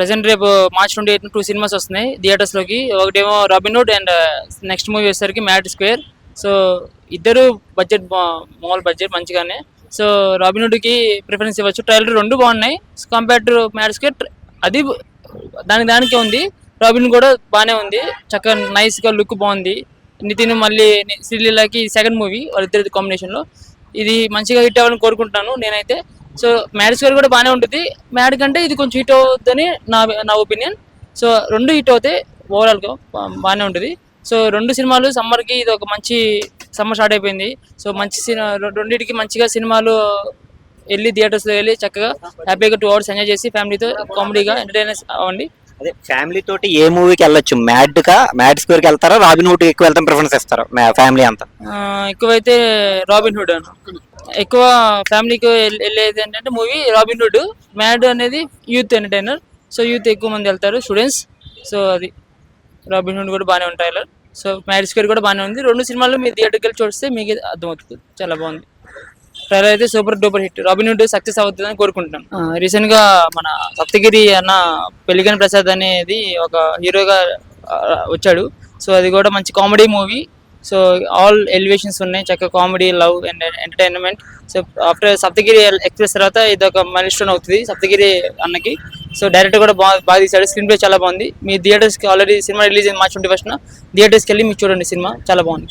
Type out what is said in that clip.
Present రేపు March twenty eight two cinemas వస్తున్నాయి. థియేటర్స్లోకి. ఒకటేమో రాబిన్హుడ్ అండ్ నెక్స్ట్ మూవీ వచ్చేసరికి మ్యాడ్ స్క్వేర్ సో ఇద్దరు బడ్జెట్ మామూలు బడ్జెట్ మంచిగానే. సో రాబిన్హుడ్కి ప్రిఫరెన్స్ ఇవ్వచ్చు. ట్రైలర్ రెండు బాగున్నాయి. కంపేర్ టు మ్యాడ్ స్క్వేర్ అది దానికి దానికే ఉంది. రాబిన్ కూడా బాగానే ఉంది. చక్కగా నైస్గా లుక్ బాగుంది. నితిన్ మళ్ళీ శ్రీలీలకి సెకండ్ మూవీ వాళ్ళిద్దరి కాంబినేషన్లో. ఇది మంచిగా హిట్ అవ్వాలని కోరుకుంటున్నాను నేనైతే. సో మ్యాడ్ స్క్వేర్ కూడా బాగానే ఉంటుంది. మ్యాడ్ కంటే ఇది కొంచెం హిట్ అవుతుందని నా నా ఒపీనియన్ సో రెండు హిట్ అవుతాయి ఓవరాల్గా బా- బాగానే ఉంటుంది. సో రెండు సినిమాలు సమ్మర్కి ఇది ఒక మంచి సమ్మర్ స్టార్ట్ అయిపోయింది. సో మంచి సినిమా రెండింటికి మంచిగా సినిమాలు వెళ్ళి థియేటర్స్లో వెళ్ళి చక్కగా హ్యాపీగా టూ అవర్స్ ఎంజాయ్ చేసి ఫ్యామిలీతో కామెడీగా ఎంటర్టైనర్స్ అవ్వండి. అదే ఫ్యామిలీ తోటి ఏ మూవీకి వెళ్ళొచ్చు? మ్యాడ్ కా? మ్యాడ్ స్క్వేర్కి వెళ్తారా? రాబిన్ హుడ్ ఎక్కువ వెళ్తాం ప్రిఫరెన్స్ ఇస్తారా? ఫ్యామిలీ అంతా. ఎక్కువైతే రాబిన్ హుడ్ అన్న ఎక్కువ ఫ్యామిలీకి వెళ్- వెళ్ళేది ఏంటంటే మూవీ రాబిన్ హుడ్ మ్యాడ్ అనేది యూత్ ఎంటర్టైనర్. సో యూత్ ఎక్కువ మంది వెళ్తారు స్టూడెంట్స్. సో అది. రాబిన్ హుడ్ కూడా బాగానే ఉంటాయి సో మ్యాడ్ స్క్వేర్ కూడా బాగానే ఉంది. రెండు సినిమాలు మీరు థియేటర్కి వెళ్ళి చూస్తే మీకు అర్థమవుతుంది. చాలా బాగుంది. ట్రైలర్ అయితే super duper hit. Robin Hood success అవుతుందని కోరుకుంటున్నాను రీసెంట్గా మన సప్తగిరి అన్న పెళ్ళిగని ప్రసాద్ అనేది ఒక హీరోగా వచ్చాడు. సో అది కూడా మంచి comedy movie. So all elevations ఉన్నాయి. చక్కగా comedy love and entertainment so after Saptagiri Express తర్వాత ఇది ఒక మైల్ స్టోన్ అవుతుంది. సప్తగిరి అన్నకి. సో డైరెక్టర్ కూడా బాగా బాగా తీశాడు. స్క్రీన్ ప్లే చాలా బాగుంది. మీ థియేటర్స్కి ఆల్రెడీ సినిమా రిలీజ్ అయింది మార్చి ట్వంటీ ఫస్ట్ థియేటర్స్కి వెళ్ళి మీరు చూడండి సినిమా. చాలా బాగుంది.